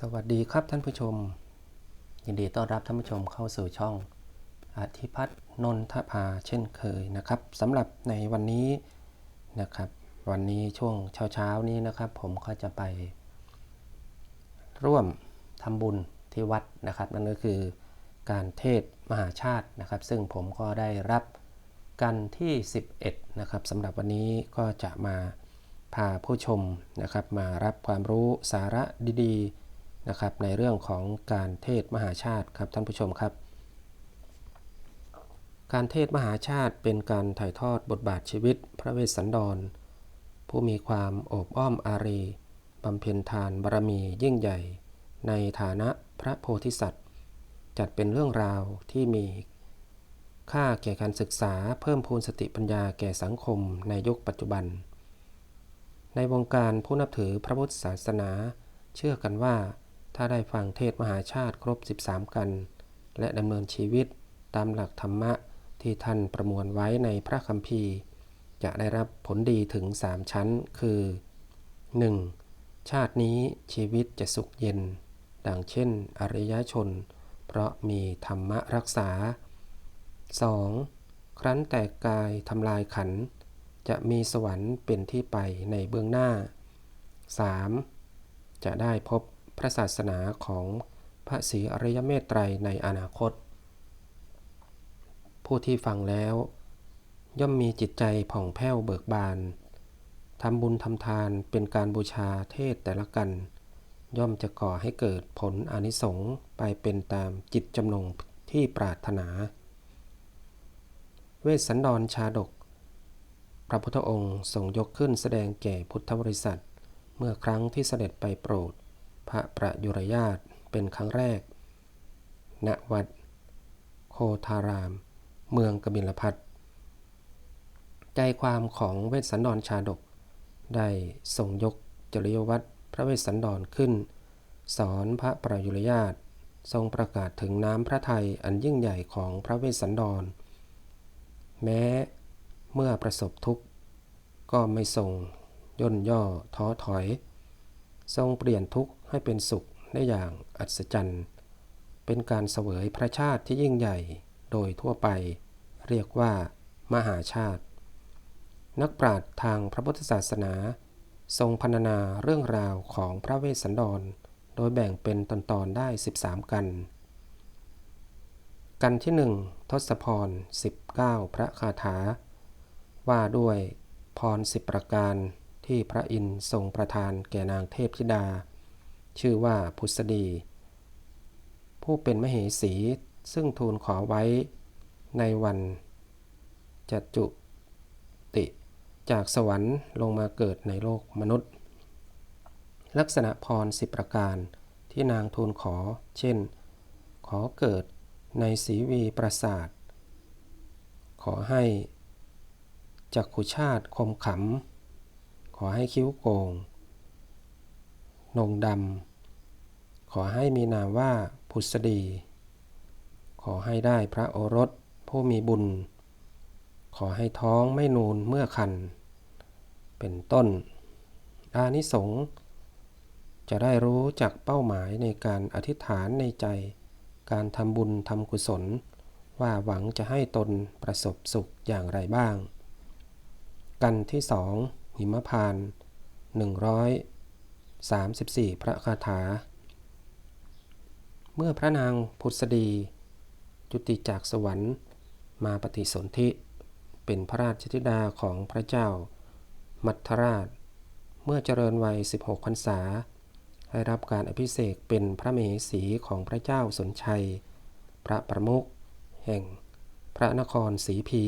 สวัสดีครับท่านผู้ชม ยินดีต้อนรับท่านผู้ชมเข้าสู่ช่องอธิพัฒน์นนทภาเช่นเคยนะครับสำหรับในวันนี้นะครับ วันนี้ช่วงเช้าๆนี้นะครับ ผมก็จะไป ร่วมทำบุญที่วัดนะครับนั่นก็คือการเทศมหาชาตินะครับ ซึ่งผมก็ได้รับกันที่ 11 นะครับสำหรับวันนี้ก็จะมาพาผู้ชมนะครับ มารับความรู้สาระดีๆ นะครับในเรื่องของการเทศมหาชาติครับท่านผู้ชมครับ การเทศมหาชาติเป็นการถ่ายทอดบทบาทชีวิต พระเวสสันดร ผู้มีความโอบอ้อมอารีบำเพ็ญทานบารมียิ่งใหญ่ ในฐานะพระโพธิสัตว์ จัดเป็นเรื่องราวที่มี ค่าแก่การศึกษาเพิ่มพูนสติปัญญาแก่สังคมในยุคปัจจุบัน ในวงการผู้นับถือพระพุทธศาสนา เชื่อกันว่า ถ้าได้ฟังเทศมหาชาติครบ 13 กัน และดำเนินชีวิตตามหลักธรรมะที่ท่านประมวลไว้ในพระคัมภีร์ จะได้รับผลดีถึง 3 ชั้นคือ 1. ชาตินี้ชีวิตจะสุขเย็น ดังเช่น อริยชน เพราะมีธรรมะรักษา 2. ครั้นแตกกายทำลายขัน จะมีสวรรค์เป็นที่ไปในเบื้องหน้า 3. จะได้พบ พระศาสนาของพระศรีอริยเมตไตรในอนาคต ผู้ที่ฟังแล้ว ย่อมมีจิตใจผ่องแผ้วเบิกบานทำบุญทำทานเป็นการบูชาเทศแต่ละกัน ย่อมจะก่อให้เกิดผลอนิสงส์ไปเป็นตามจิตจำนงที่ปรารถนา เวสสันดรชาดก พระพุทธองค์ทรงยกขึ้นแสดงแก่พุทธบริษัท เมื่อครั้งที่เสด็จไปโปรด พระประยุรญาตเป็นครั้งแรก ณ วัด โคทาราม เมืองกบิลพัทใจความของเวสสันดรชาดก ได้ทรงยกจริยวัตรพระเวสสันดรขึ้น สอนพระประยุรญาตทรงประกาศถึงน้ำพระทัยอันยิ่งใหญ่ของพระเวสสันดร แม้เมื่อประสบทุกข์ ก็ไม่ทรงย่นย่อท้อถอย ทรงเปลี่ยนทุกข์ ให้เป็นสุขได้อย่างอัศจรรย์ เป็นการเสวยพระชาติที่ยิ่งใหญ่โดยทั่วไป เรียกว่า มหาชาติ นักปราชญ์ทางพระพุทธศาสนา ทรงพรรณนาเรื่องราวของพระเวสสันดร โดยแบ่งเป็นตอนๆได้ 13 กัน กันที่หนึ่งทศพร 19 พระคาถา ว่าด้วยพรสิบประการที่พระอินทร์ทรงประทานแก่นางเทพธิดา ชื่อว่าพุษดี ผู้เป็นมเหสีซึ่งทูลขอไว้ในวันจัจุติจากสวรรค์ลงมาเกิดในโลกมนุษย์ ลักษณะพรสิบประการที่นางทูลขอ เช่น ขอเกิดในสีวีปราสาท ขอให้จักขุชาติคมขำ ขอให้คิ้วโกง นงดำ ขอให้มีนามว่าพุษดี ขอให้ได้พระโอรสผู้มีบุญ ขอให้ท้องไม่นูนเมื่อคัน เป็นต้น อานิสงส์จะได้รู้จักเป้าหมายในการอธิษฐานในใจ การทำบุญทำกุศล ว่าหวังจะให้ตนประสบสุขอย่างไรบ้าง กันที่สองหิมพาน 34 พระคาถา เมื่อพระนางพุทธดี จุติจากสวรรค์มาปฏิสนธิ เป็นพระราชธิดาของพระเจ้า มัทราช เมื่อเจริญวัย 16 พรรษาให้รับการอภิเษกเป็นพระมเหสีของพระเจ้าสนชัย พระประมุขแห่งพระนครศรีพี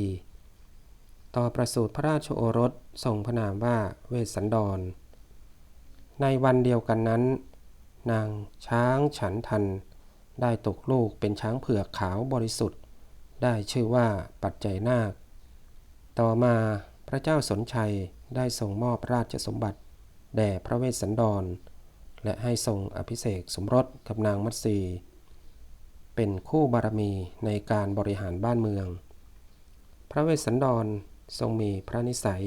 ต่อประสูติพระราชโอรสทรงพระนามว่าเวสสันดร ในวันเดียวกันนั้น นางช้างฉันทัน ได้ตกลูกเป็นช้างเผือกขาวบริสุทธิ์ ได้ชื่อว่าปัจจัยนาค ต่อมาพระเจ้าสนชัยได้ทรงมอบราชสมบัติ แด่พระเวสสันดร และให้ทรงอภิเษกสมรสกับนางมัตสีเป็นคู่บารมีในการบริหารบ้านเมือง พระเวสสันดรทรงมีพระนิสัย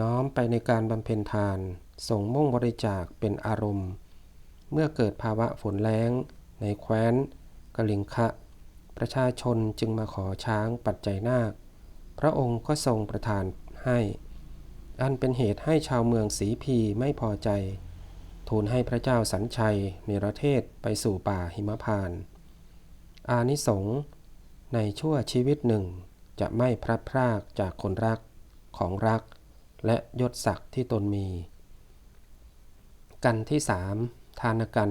น้อมไปในการบำเพ็ญทาน ทรงมุ่งบริจาคเป็นอารมณ์ เมื่อเกิดภาวะฝนแล้ง ในแคว้นกลิงคะ ประชาชนจึงมาขอช้างปัจจัยนาค พระองค์ก็ทรงประทานให้ อันเป็นเหตุให้ชาวเมืองสีพีไม่พอใจ ทูลให้พระเจ้าสัญชัยเนรเทศไปสู่ป่าหิมพาน อานิสงส์ในชั่วชีวิตหนึ่งจะไม่พลัดพรากจากคนรักของรัก และยศศักดิ์ที่ตนมี กันที่สามทานกัน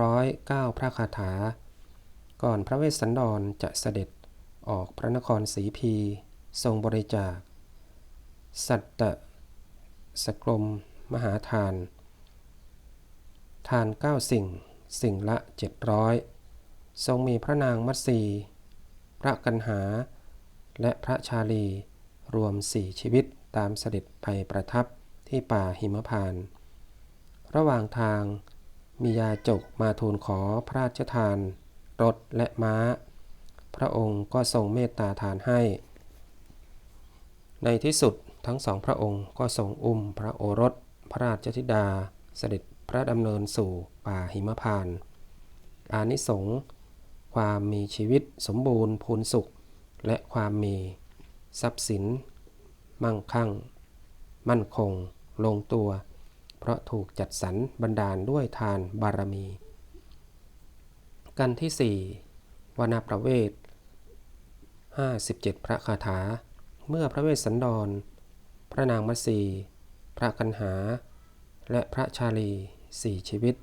209 พระคาถา ก่อนพระเวสสันดรจะเสด็จออกพระนครสีพี ทรงบริจาค สัตตสกรมมหาทาน ทานเก้าสิ่ง สิ่งละเจ็ดร้อยทรงมีพระนางมัตสีพระกันหา และพระชาลี รวมสี่ชีวิตตามเสด็จไปประทับที่ป่าหิมพานต์ ระหว่างทาง มียาจกมาทูลขอพระราชทาน รถและม้า พระองค์ก็ทรงเมตตาทานให้ ในที่สุดทั้งสองพระองค์ก็ทรงอุ้มพระโอรส พระราชธิดา เสด็จพระดำเนินสู่ป่าหิมพานอานิสงส์ความมีชีวิตสมบูรณ์พูนสุข และความมี ทรัพย์สิน มั่งคั่ง มั่นคง ลงตัว เพราะถูกจัดสรรบันดาลด้วยทานบารมี กันที่สี่วนาประเวท 57 พระคาถา เมื่อพระเวสสันดร พระนางมัสีพระกันหา และพระชาลีสี่ชีวิต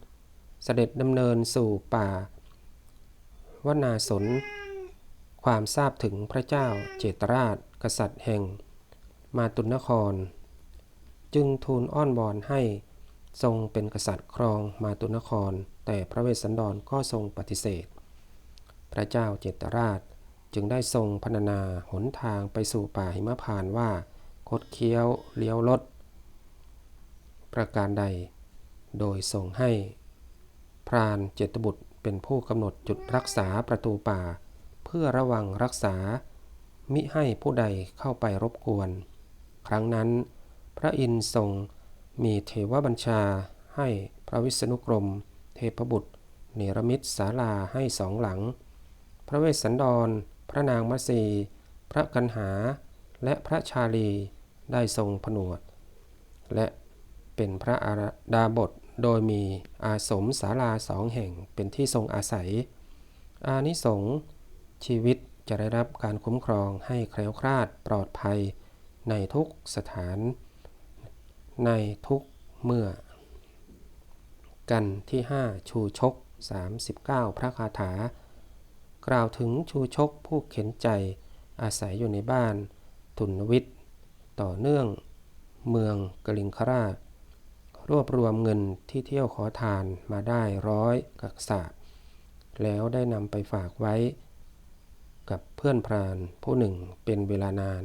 เสด็จดำเนินสู่ป่า วนาสน ความทราบถึงพระเจ้าเจตราช กษัตริย์แห่ง มาตุนคร จึงทูลอ้อนวอนให้ทรงเป็นกษัตริย์ครองมาตุนคร แต่พระเวสสันดรก็ทรงปฏิเสธ พระเจ้าเจตราชจึงได้ทรงพรรณนาหนทางไปสู่ป่าหิมพานว่า คดเคี้ยวเลี้ยวลด ประการใด โดยทรงให้ พรานเจตบุตรเป็นผู้กำหนดจุดรักษาประตูป่า เพื่อระวังรักษามิให้ผู้ใดเข้าไปรบกวน ครั้งนั้น พระอินทร์ทรงมีเทวบัญชาให้พระวิษณุกรม เทพบุตร เนรมิตศาลาให้สองหลัง พระเวสสันดร พระนางมัสีพระกันหา และพระชาลีได้ทรงผนวด และเป็นพระอาดาบทโดยมีอาสมศาลาสองแห่งเป็นที่ทรงอาศัย อานิสงส์ชีวิตจะได้รับการคุ้มครองให้แคล้วคลาดปลอดภัยในทุกสถาน ในทุกเมื่อ กันที่ 5 ชูชก 39 พระคาถา กล่าวถึงชูชกผู้เข็นใจอาศัยอยู่ในบ้านทุนวิทย์ ต่อเนื่องเมืองกลิงคราชรวบรวมเงินที่เที่ยวขอทานมาได้ร้อยกักษาแล้วได้นำไปฝากไว้ กับเพื่อนพรานผู้หนึ่งเป็นเวลานาน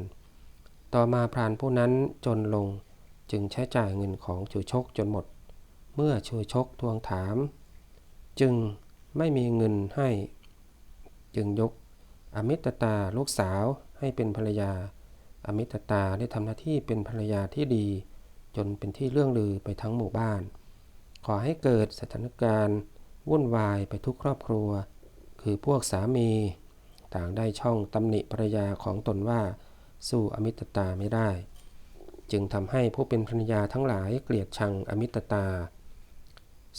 ต่อมาพรานผู้นั้นจนลง จึงใช้จ่ายเงินของชูชกจนหมด เมื่อชูชกทวงถาม จึงไม่มีเงินให้ จึงยกอมิตตาลูกสาวให้เป็นภรรยา อมิตตาได้ทำหน้าที่เป็นภรรยาที่ดี จนเป็นที่เรื่องลือไปทั้งหมู่บ้าน ขอให้เกิดสถานการณ์ วุ่นวายไปทุกครอบครัว คือพวกสามี ต่างได้ช่องตำหนิภรรยาของตนว่า สู้อมิตตาไม่ได้ จึงทำให้ผู้เป็นภรรยาทั้งหลายเกลียดชังอมิตตา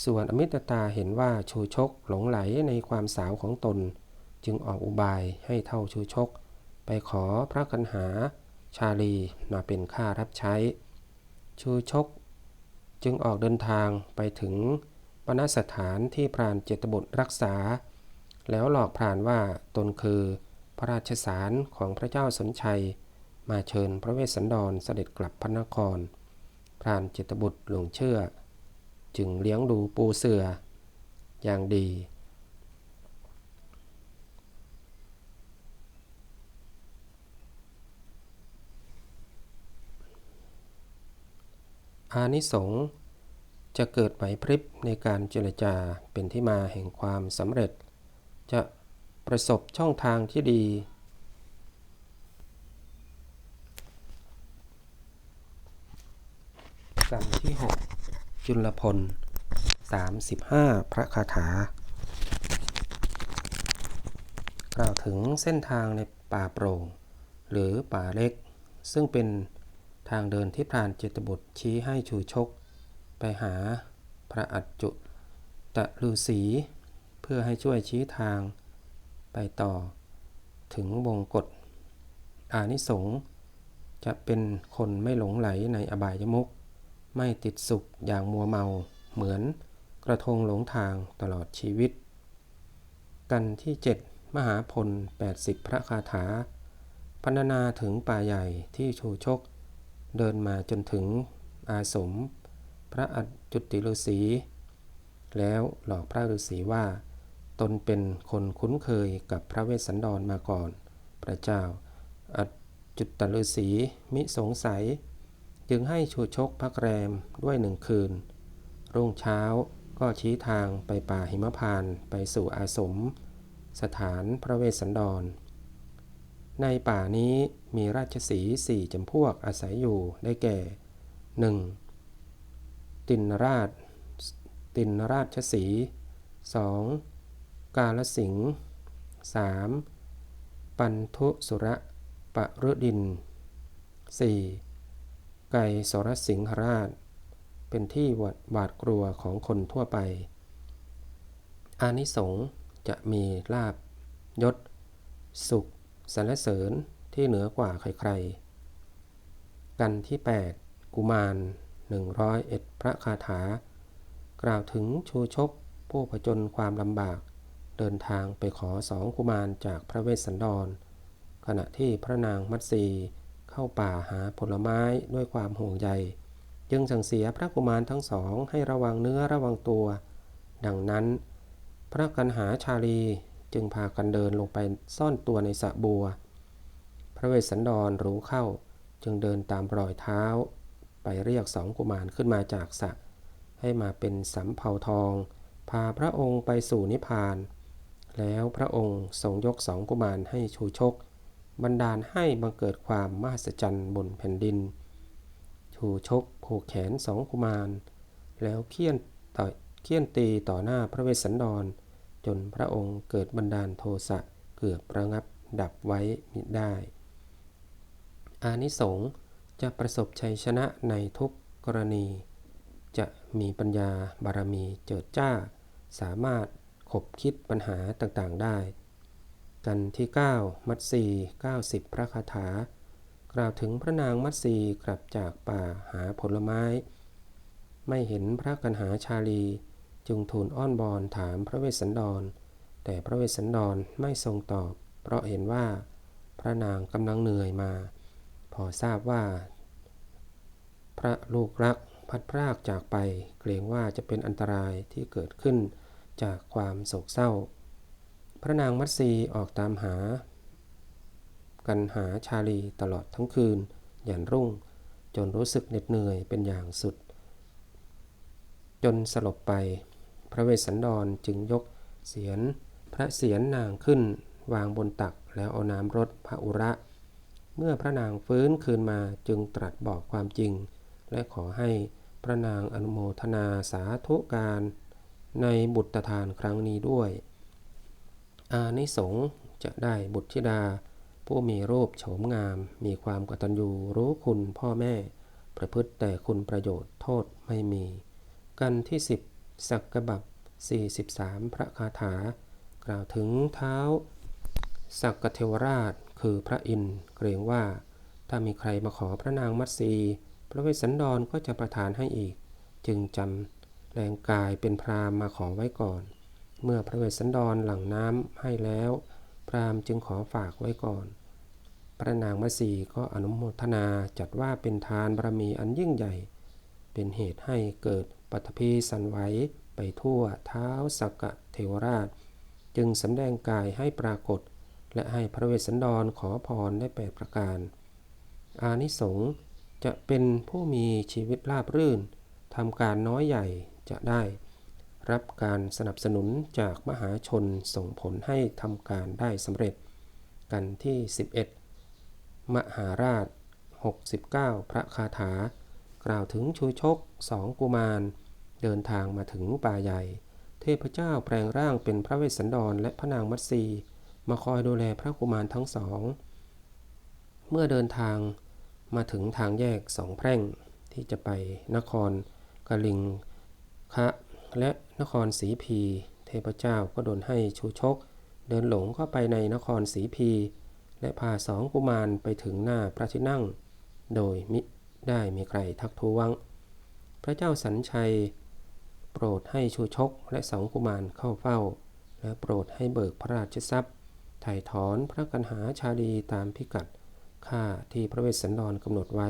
ส่วนอมิตตาเห็นว่าชูชกหลงไหลในความสาวของตน จึงออกอุบายให้เท่าชูชก ไปขอพระกันหาชาลีมาเป็นข้ารับใช้ ชูชก จึงออกเดินทางไปถึงปณสถานที่พรานเจตบุตรรักษา แล้วหลอกพรานว่าตนคือพระราชสารของพระเจ้าสนชัย มาเชิญพระเวสสันดรเสด็จกลับพระนคร พรานเจตบุตรหลงเชื่อ จึงเลี้ยงดูปูเสือ อย่างดี อานิสงส์จะเกิดไหวพริบในการเจรจาเป็นที่มาแห่งความสำเร็จ จะประสบช่องทางที่ดี กันที่ 6 จุลพล 35 พระคาถากล่าวถึงเส้นทางในป่าโปร่ง หรือป่าเล็ก ซึ่งเป็นทางเดินที่พรานเจตบุตรชี้ให้ชูชก ไปหาพระอัจจุตะฤาษีเพื่อให้ช่วยชี้ทางไปต่อถึงวงกฏอานิสงส์จะเป็นคนไม่หลงไหลในอบายมุข ไม่ติดสุขอย่างมัวเมาเหมือนกระทงหลงทางตลอดชีวิต กันที่ 7 มหาพล 80 พระคาถาพรรณนาถึงป่าใหญ่ที่ชูชก เดินมาจนถึงอาสม พระอัจจุติฤาษีแล้วหลอกพระฤาษีว่า ตนเป็นคนคุ้นเคยกับพระเวสสันดรมาก่อน พระเจ้าอัจจุตฤาษีมิสงสัย จึงให้ชูชกพักแรมด้วยหนึ่งคืน รุ่งเช้าก็ชี้ทางไปป่าหิมพานไปสู่อาสม สถานพระเวสสันดร ในป่านี้มีราชสีสี่จำพวกอาศัยอยู่ได้แก่ 1. ตินราช ตินราชสี 2. กาลสิงห์ 3. ปันทุสุระปะรุดิน 4. ไก่สรสิงหราช เป็นที่หวาดหวาดกลัวของคนทั่วไป อานิสงส์จะมีลาบยศ สุขสรรเสริญที่เหนือกว่าใครๆ กันที่ 8 กุมาร 101 พระคาถา กล่าวถึงชูชกผู้ผจญความลำบาก เดินทางไปขอสองกุมารจากพระเวสสันดร ขณะที่พระนางมัตสี เข้าป่าหาผลไม้ด้วยความห่วงใยจึงสั่งเสียพระกุมารทั้งสองให้ระวังเนื้อระวังตัว ดังนั้น พระกันหาชาลีจึงพากันเดินลงไปซ่อนตัวในสระบัว พระเวสสันดรรู้เข้าจึงเดินตามรอยเท้า ไปเรียกสองกุมารขึ้นมาจากสระให้มาเป็นสำเภาทอง พาพระองค์ไปสู่นิพพาน แล้วพระองค์ทรงยกสองกุมารให้ชูชก บันดาลให้บังเกิดความมหัศจรรย์บนแผ่นดินชูชกผูกแขนสองกุมาร แล้วเคี่ยนต่อเคี่ยนตีต่อหน้าพระเวสสันดร จนพระองค์เกิดบันดาลโทสะเกือบระงับดับไว้มิได้ อานิสงส์จะประสบชัยชนะในทุกกรณี จะมีปัญญาบารมีเจิดจ้า สามารถขบคิดปัญหาต่างๆได้ กันที่ 9 มัตสี90 พระคาถา กล่าวถึงพระนางมัตสีกลับจากป่าหาผลไม้ ไม่เห็นพระกันหาชาลี จึงทูลอ้อนบอนถามพระเวสสันดร แต่พระเวสสันดรไม่ทรงตอบ เพราะเห็นว่า พระนางกำลังเหนื่อยมา พอทราบว่า พระลูกรักพัดพรากจากไป เกรงว่าจะเป็นอันตรายที่เกิดขึ้นจากความโศกเศร้า พระนางมัตสีออกตามหา กันหาชาลีตลอดทั้งคืน ยันรุ่ง จนรู้สึกเหน็ดเหนื่อยเป็นอย่างสุด จนสลบไป พระเวสสันดรจึงยกเสียนพระเสียนนางขึ้น วางบนตักแล้วเอาน้ำรดพระอุระ เมื่อพระนางฟื้นคืนมาจึงตรัสบอกความจริง และขอให้พระนางอนุโมทนาสาธุการในบุตรทานครั้งนี้ด้วย อานิสงส์จะได้บุตรธิดา ผู้มีรูปโฉมงาม มีความกตัญญูรู้คุณพ่อแม่ ประพฤติแต่คุณประโยชน์โทษไม่มี กันที่ 10สักกบับ43 พระคาถา กล่าวถึงเท้า สักกเทวราชคือพระอินทร์เกรงว่า ถ้ามีใครมาขอพระนางมัตสีพระเวสสันดรก็จะประทานให้อีก จึงจำแรงกายเป็นพรามมาขอไว้ก่อน เมื่อพระเวสสันดรหลั่งน้ำให้แล้ว พรามจึงขอฝากไว้ก่อน พระนางมัสีก็อนุโมทนาจัดว่าเป็นทานบารมีอันยิ่งใหญ่ เป็นเหตุให้เกิดปัตภีสันไหวไปทั่วเท้าสักกะเทวราช จึงสำแดงกายให้ปรากฏ และให้พระเวสสันดรขอพรได้แปดประการ อานิสงส์จะเป็นผู้มีชีวิตราบรื่นทำการน้อยใหญ่จะได้ รับการสนับสนุนจากมหาชนส่งผลให้ทำการได้สำเร็จ กันที่ 11 มหาราช 69 พระคาถา กล่าวถึงชูชกสองกุมารเดินทางมาถึงป่าใหญ่ เทพเจ้าแปลงร่างเป็นพระเวสสันดรและพระนางมัตสีมาคอยดูแลพระกุมารทั้งสอง เมื่อเดินทางมาถึงทางแยกสองแพร่งที่จะไปนครกลิงคะ และนครสีพี เทพเจ้าก็โดนให้ชูชก เดินหลงเข้าไปในนครสีพี และพาสองกุมารไปถึงหน้าพระที่นั่ง โดยมิได้มีใครทักท้วง พระเจ้าสัญชัย โปรดให้ชูชกและสองกุมารเข้าเฝ้า และโปรดให้เบิกพระราชทรัพย์ถ่ายถอนพระกันหาชาลีตามพิกัดค่าที่พระเวสสันดรกำหนดไว้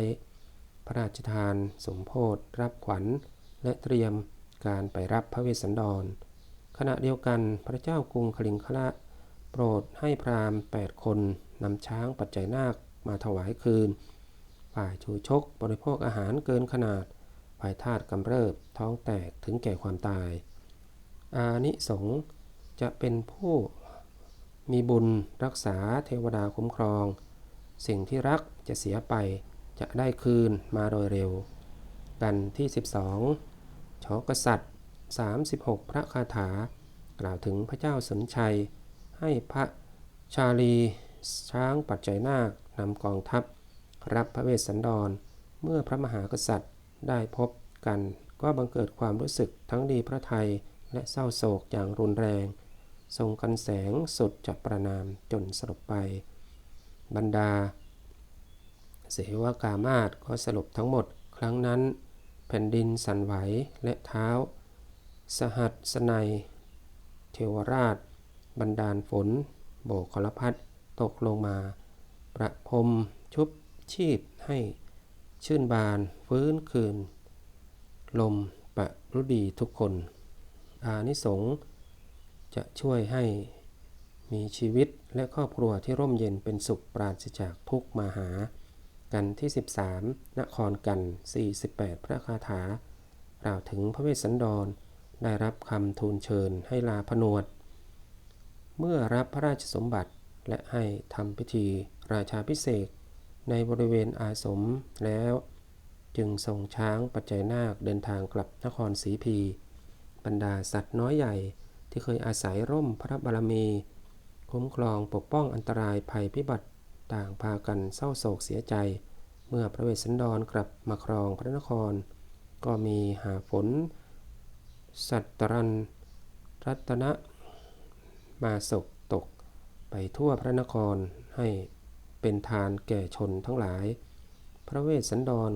พระราชทาน สมโพธรับขวัญ และเตรียม การไปรับพระเวสสันดร ขณะเดียวกันพระเจ้ากรุงคลิงคละ โปรดให้พราหมณ์ 8 คนนำช้างปัจจัยนาคมาถวายคืน ฝ่ายชูชกบริโภคอาหารเกินขนาดฝ่ายทาตกำเริบท้องแตกถึงแก่ความตาย อานิสงจะเป็นผู้มีบุญรักษาเทวดาคุ้มครอง สิ่งที่รักจะเสียไปจะได้คืนมาโดยเร็ว กันที่ 12 ชอกษัตริย์ 36 พระคาถา กล่าวถึงพระเจ้าสนชัย ให้พระชาลี ช้างปัจจัยนาคนำกองทัพ รับพระเวสสันดร เมื่อพระมหากษัตริย์ได้พบกัน ก็บังเกิดความรู้สึกทั้งดีพระไทยและเศร้าโศกอย่างรุนแรง ทรงกันแสงสุดจับประนามจนสลบไป บรรดา เสวกามาศก็สลบทั้งหมดครั้งนั้น แผ่นดินสั่นไหวและเท้า สหัสสนัย เทวราชบันดาลฝน โบกคลพัดตกลงมา ประพรมชุบชีพให้ชื่นบานฟื้นคืน ลมปะรุดีทุกคน อานิสงส์จะช่วยให้มีชีวิตและครอบครัวที่ร่มเย็นเป็นสุขปราศจากทุกมาหา กันที่ 13 นครกัน 48 พระคาถากล่าวถึงพระเวสสันดร ได้รับคำทูลเชิญให้ลาผนวด เมื่อรับพระราชสมบัติและให้ทำพิธีราชาพิเศษในบริเวณอาสมแล้ว จึงส่งช้างปัจจัยนาคเดินทางกลับนครศรีพี บรรดาสัตว์น้อยใหญ่ที่เคยอาศัยร่มพระบารมี คุ้มครองปกป้องอันตรายภัยพิบัติ ต่างพากันเศร้าโศกเสียใจ เมื่อพระเวสสันดรกลับมาครองพระนคร ก็มีหาฝน สัตรัน รัตนะ มาศกตก ไปทั่วพระนครให้เป็นทานแก่ชนทั้งหลาย พระเวสสันดร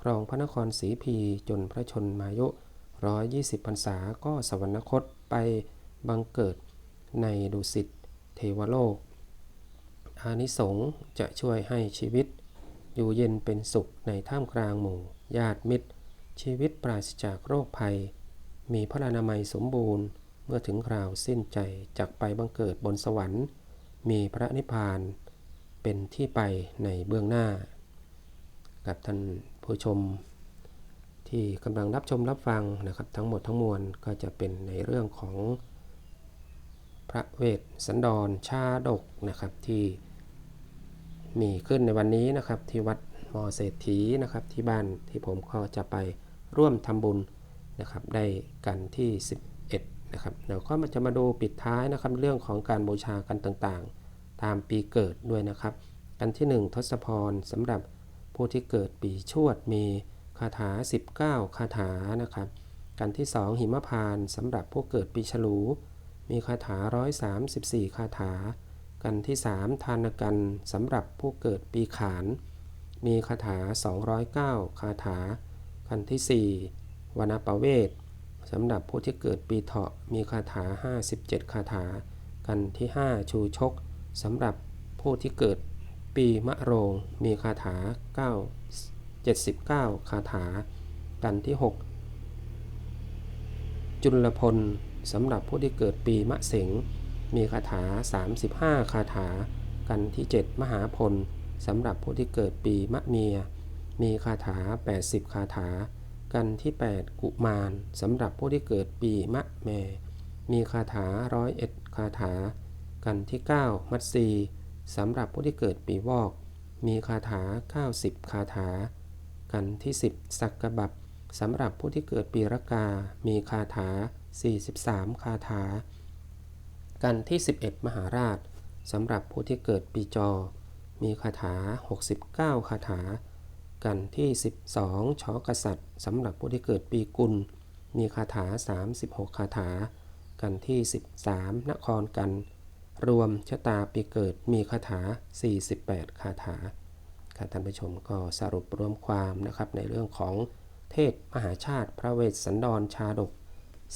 ครองพระนครศรีพีจนพระชนมายุร้อยยี่สิบพรรษาก็สวรรคตไปบังเกิดในดุสิตเทวโลก อานิสงส์จะช่วยให้ชีวิต อยู่เย็นเป็นสุขในท่ามกลางหมู่ญาติมิตร ชีวิตปราศจากโรคภัย มีพระนามัยสมบูรณ์ เมื่อถึงคราวสิ้นใจจากไปบังเกิดบนสวรรค์ มีพระนิพพาน เป็นที่ไปในเบื้องหน้า กับท่านผู้ชม ที่กำลังรับชมรับฟังนะครับ ทั้งหมดทั้งมวลก็จะเป็นในเรื่องของพระเวสสันดรชาดกนะครับที่ มีขึ้นในวันนี้นะครับ ที่วัดมอเศรษฐีนะครับ ที่บ้านที่ผมก็จะไปร่วมทำบุญนะครับได้กันที่ 11นะครับเดี๋ยวก็มาจะมาดูปิดท้ายนะครับ เรื่องของการบูชากันต่างๆ ตามปีเกิดด้วยนะครับ กันที่ 1 ทศพรสำหรับผู้ที่เกิดปีชวดมีคาถา 19 คาถานะครับ กันที่ 2 หิมพานสำหรับผู้เกิดปีฉลู มีคาถา 134 คาถา กันที่ 3 ทานกันสำหรับผู้เกิดปีขาน มีคาถา 209 คาถา กันที่ 4วนาปเวทสำหรับผู้ที่เกิดปีเถาะมีคาถา 57 คาถา กันที่ 5 ชูชกสำหรับผู้ที่เกิดปีมะโรงมีคาถา 9 79 คาถา กันที่ 6 จุลพลสำหรับผู้ที่เกิดปีมะเสง มีคาถา 35 คาถา กันที่ 7 มหาพลสำหรับผู้ที่เกิดปีมะเมีย มีคาถา 80 คาถา กันที่ 8 กุมารสำหรับผู้ที่เกิดปีมะแม มีคาถา 101 คาถา กันที่ 9 มัตสีสำหรับผู้ที่เกิดปีวอก มีคาถา 90 คาถา กันที่ 10 สักกะบับสำหรับผู้ที่เกิดปีรากา มีคาถา 43 คาถา กันที่ 11 มหาราชสำหรับผู้ที่เกิดปีจอ มีคาถา 69 คาถา กันที่ 12ชอกษัตริย์สำหรับผู้ที่เกิดปีกุล มีคาถา 36 คาถา กันที่ 13 นครกัน รวมชะตาปีเกิดมีคาถา 48 คาถาค่ะท่านผู้ชมก็สรุปรวมความนะครับในเรื่องของเทศมหาชาติพระเวสสันดรชาดก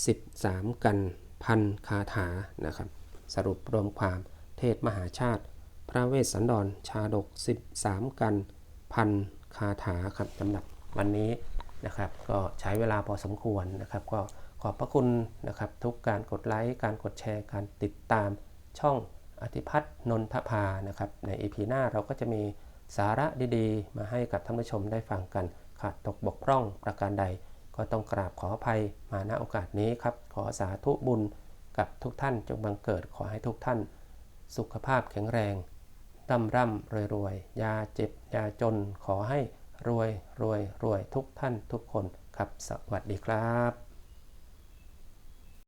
13 กัน พันคาถานะครับ สรุปรวมความเทศมหาชาติ พระเวสสันดรชาดก 13 กันพันคาถาครับสำหรับวันนี้นะครับ ก็ใช้เวลาพอสมควรนะครับ ก็ขอบพระคุณนะครับ ทุกการกดไลค์การกดแชร์การติดตามช่องอธิพัฒน์นนทภานะครับ ใน EP หน้าเราก็จะมีสาระดีๆ มาให้กับท่านผู้ชมได้ฟังกันขาดตกบกพร่องประการใด ก็ต้องกราบขออภัยมาณโอกาสนี้ครับ ขอสาธุบุญกับทุกท่านจงบังเกิดขอให้ทุกท่าน สุขภาพแข็งแรงร่ำร่ำรวยรวยยาเจ็บยาจนขอให้รวยรวยรวยทุกท่านทุกคนครับสวัสดีครับ